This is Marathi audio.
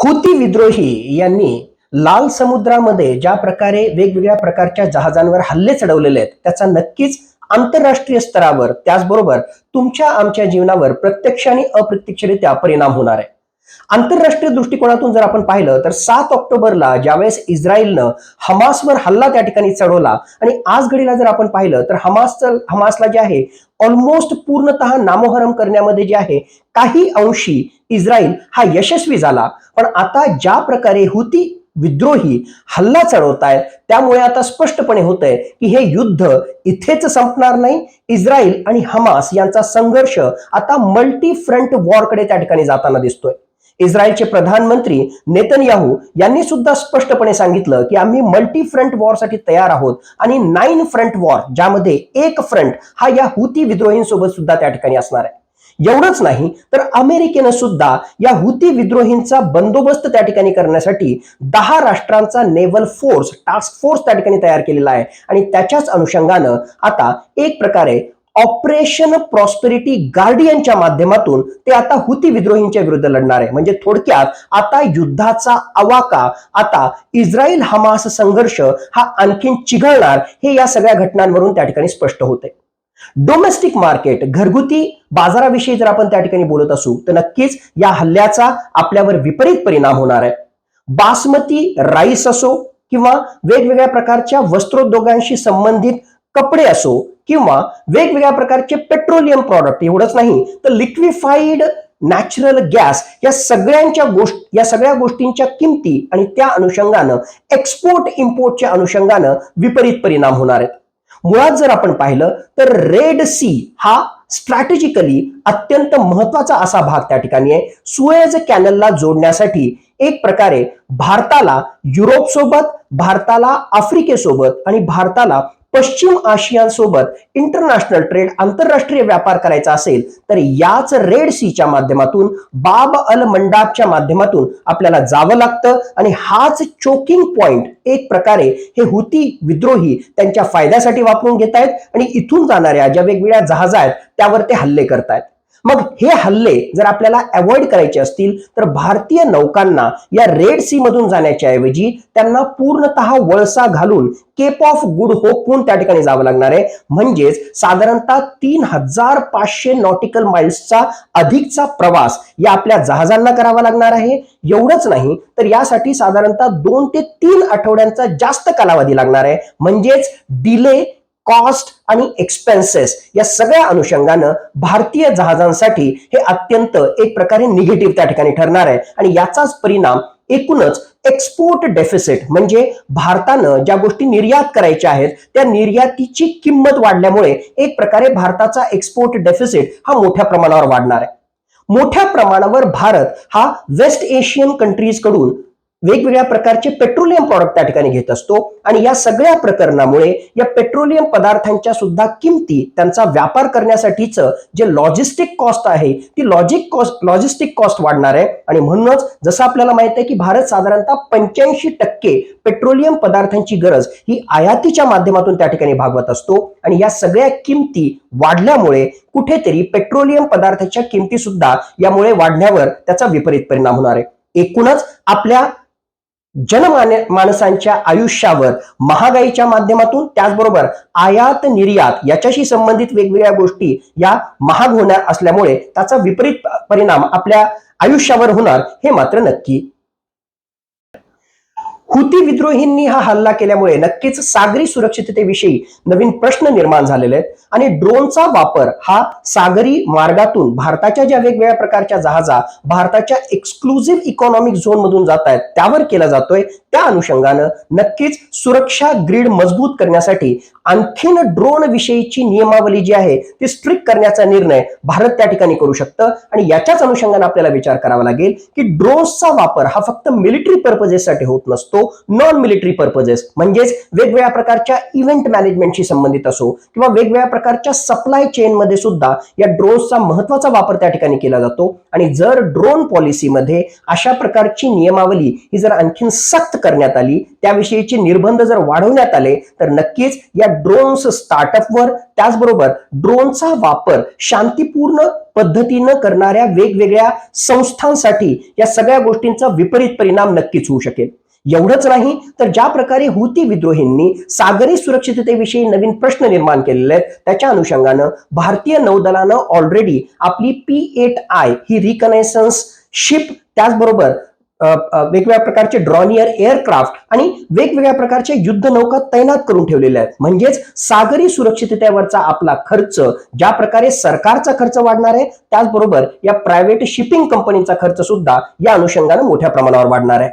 हुती विद्रोही यांनी लाल समुद्रामध्ये ज्या प्रकारे वेगवेगळ्या प्रकारच्या जहाजांवर हल्ले चढवलेले आहेत त्याचा नक्कीच आंतरराष्ट्रीय स्तरावर त्याचबरोबर तुमच्या आमच्या जीवनावर प्रत्यक्ष आणि अप्रत्यक्षरित्या परिणाम होणार आहे. आंतरराष्ट्रीय दृष्टिकोनातून जर आपण पाहिलं तर सात ऑक्टोबरला ज्यावेळेस इस्रायलनं हमासवर हल्ला त्या ठिकाणी चढवला आणि आज घडीला जर आपण पाहिलं तर हमास हमासला जे आहे ऑलमोस्ट पूर्णतः नामोहरम करण्यामध्ये जे आहे काही अंशी इस्रायल हा यशस्वी झाला. पण आता ज्या प्रकारे हुती विद्रोही हल्ला चढवतायत त्यामुळे आता स्पष्टपणे होत आहे की हे युद्ध इथेच संपणार नाही. इस्रायल आणि हमास यांचा संघर्ष आता मल्टी फ्रंट वॉरकडे त्या ठिकाणी जाताना दिसतोय. इस्रायलचे प्रधानमंत्री नेतन्याहू यांनी सुद्धा स्पष्टपणे सांगितलं की आम्ही मल्टी फ्रंट वॉरसाठी तयार आहोत आणि नाईन फ्रंट वॉर ज्यामध्ये एक फ्रंट हा या हुती विद्रोहींसोबत सुद्धा त्या ठिकाणी असणार आहे. एवढंच नाही तर अमेरिकेनं सुद्धा या हुती विद्रोहींचा बंदोबस्त त्या ठिकाणी करण्यासाठी दहा राष्ट्रांचा नेव्हल फोर्स टास्क फोर्स त्या ठिकाणी तयार केलेला आहे. आणि त्याच्याच अनुषंगानं आता एक प्रकारे ऑपरेशन प्रॉस्पेरिटी गार्डियनच्या माध्यमातून ते आता हुती विद्रोहींच्या विरुद्ध लढणार आहे. म्हणजे थोडक्यात आता युद्धाचा अवाका आता इस्रायल हमास संघर्ष हा आणखीन चिघळणार हे या सगळ्या घटनांवरून त्या ठिकाणी स्पष्ट होते. डोमेस्टिक मार्केट घरगुती बाजाराविषयी जर आपण त्या ठिकाणी बोलत असू तर नक्कीच या हल्ल्याचा आपल्यावर विपरीत परिणाम होणार आहे. बासमती राईस असो किंवा वेगवेगळ्या प्रकारच्या वस्त्रोद्योगांशी संबंधित कपडे असो किंवा वेगवेगळ्या प्रकारचे पेट्रोलियम प्रॉडक्ट एवढंच नाही तर लिक्विफाईड नॅचरल गॅस या सगळ्यांच्या गोष्टी या सगळ्या गोष्टींच्या किमती आणि त्या अनुषंगानं एक्सपोर्ट इम्पोर्टच्या अनुषंगानं विपरीत परिणाम होणार आहेत. मुळात जर आपण पाहिलं तर रेड सी हा स्ट्रॅटेजिकली अत्यंत महत्त्वाचा असा भाग त्या ठिकाणी आहे. सुएज कॅनलला जोडण्यासाठी एक प्रकारे भारताला युरोप सोबत भारताला आफ्रिकेसोबत आणि भारताला पश्चिम आशियासोबत इंटरनॅशनल ट्रेड आंतरराष्ट्रीय व्यापार करायचा असेल तर याच रेड सीच्या माध्यमातून बाब अल मंडाबच्या माध्यमातून आपल्याला जावं लागतं. आणि हाच चोकिंग पॉइंट एक प्रकारे हे हुती विद्रोही त्यांच्या फायद्यासाठी वापरून घेत आहेत आणि इथून जाणाऱ्या ज्या वेगवेगळ्या जहाज आहेत त्यावर ते हल्ले करतायत. मग हे हल्ले जर आपल्याला अवॉइड करायचे असतील तर भारतीय नौकांना या रेड सी मधून जाण्याच्या ऐवजी त्यांना पूर्णतः वळसा घालून केप ऑफ गुड होपून त्या ठिकाणी जावं लागणार आहे. म्हणजेच साधारणतः तीन हजार पाचशे नॉटिकल माइल्सचा अधिकचा प्रवास या आपल्या जहाजांना करावा लागणार आहे. एवढंच नाही तर यासाठी साधारणतः दोन ते तीन आठवड्यांचा जास्त कालावधी लागणार आहे. म्हणजेच डिले कॉस्ट आणि एक्सपेन्सेस या सगळ्या अनुषंगानं भारतीय जहाजांसाठी हे अत्यंत एक प्रकारे निगेटिव्ह त्या ठिकाणी ठरणार आहे. आणि याचाच परिणाम एकूणच एक्सपोर्ट डेफिसिट म्हणजे भारतानं ज्या गोष्टी निर्यात करायच्या आहेत त्या निर्यातीची किंमत वाढल्यामुळे एक प्रकारे भारताचा एक्सपोर्ट डेफिसिट हा मोठ्या प्रमाणावर वाढणार आहे. मोठ्या प्रमाणावर भारत हा वेस्ट एशियन कंट्रीजकडून वेगवेगळ्या प्रकारचे पेट्रोलियम प्रॉडक्ट त्या ठिकाणी घेत असतो. आणि या सगळ्या प्रकरणामुळे या पेट्रोलियम पदार्थांच्या सुद्धा किमती त्यांचा व्यापार करण्यासाठीचं जे लॉजिस्टिक कॉस्ट आहे ती लॉजिक कॉस्ट लॉजिस्टिक कॉस्ट वाढणार आहे. आणि म्हणूनच जसं आपल्याला माहीत आहे की भारत साधारणतः पंच्याऐंशी टक्के पेट्रोलियम पदार्थांची गरज ही आयातीच्या माध्यमातून त्या ठिकाणी भागवत असतो. आणि या सगळ्या किमती वाढल्यामुळे कुठेतरी पेट्रोलियम पदार्थाच्या किमती सुद्धा यामुळे वाढण्यावर त्याचा विपरीत परिणाम होणार आहे. एकूणच आपल्या जनमान माणसांच्या आयुष्यावर महागाईच्या माध्यमातून त्याचबरोबर आयात निर्यात याच्याशी संबंधित वेगवेगळ्या गोष्टी या महाग होणार असल्यामुळे त्याचा विपरीत परिणाम आपल्या आयुष्यावर होणार हे मात्र नक्की. हुती विद्रोहींनी हा हल्ला केल्यामुळे नक्कीच सागरी सुरक्षिततेविषयी नवीन प्रश्न निर्माण झालेले आहेत. आणि ड्रोनचा वापर हा सागरी मार्गातून भारताच्या ज्या वेगवेगळ्या प्रकारच्या जहाजा भारताच्या एक्सक्लुझिव्ह इकॉनॉमिक झोन मधून जात आहेत त्यावर केला जातोय. त्या अनुषंगानं नक्कीच सुरक्षा ग्रीड मजबूत करण्यासाठी आणखीन ड्रोन विषयीची नियमावली जी आहे ती स्ट्रिक्ट करण्याचा निर्णय भारत त्या ठिकाणी करू शकतं. आणि याच्याच अनुषंगाने आपल्याला विचार करावा लागेल की ड्रोन्सचा वापर हा फक्त मिलिटरी पर्पजेससाठी होत नसतो नॉन मिलिटरी पर्पजेस म्हणजेच वेगवेगळ्या प्रकारच्या इव्हेंट मॅनेजमेंटशी संबंधित असो किंवा वेगवेगळ्या प्रकारच्या सप्लाय चेन मध्ये सुद्धा या ड्रोन्सचा महत्त्वाचा वापर त्या ठिकाणी केला जातो. आणि जर ड्रोन पॉलिसीमध्ये अशा प्रकारची नियमावली ही जर आणखीन सक्त करण्यात आली त्याविषयीचे निर्बंध जर वाढवण्यात आले तर नक्कीच या ड्रोन्स स्टार्टअपवर त्याचबरोबर ड्रोनचा वापर शांतीपूर्ण पद्धतीनं करणाऱ्या वेगवेगळ्या संस्थांसाठी या सगळ्या गोष्टींचा विपरीत परिणाम नक्कीच होऊ शकेल. एवढंच नाही तर ज्या प्रकारे हुती विद्रोहींनी सागरी सुरक्षिततेविषयी नवीन प्रश्न निर्माण केलेले आहेत त्याच्या अनुषंगानं भारतीय नौदलानं ऑलरेडी आपली पी एट आय ही रिकनेसन्स शिप त्याचबरोबर वेगवेगळ्या प्रकारचे ड्रॉनियर एअरक्राफ्ट आणि वेगवेगळ्या प्रकारचे युद्ध नौका तैनात करून ठेवलेल्या आहेत. म्हणजेच सागरी सुरक्षिततेवरचा आपला खर्च ज्या प्रकारे सरकारचा खर्च वाढणार आहे त्याचबरोबर या प्रायव्हेट शिपिंग कंपनीचा खर्च सुद्धा या अनुषंगानं मोठ्या प्रमाणावर वाढणार आहे.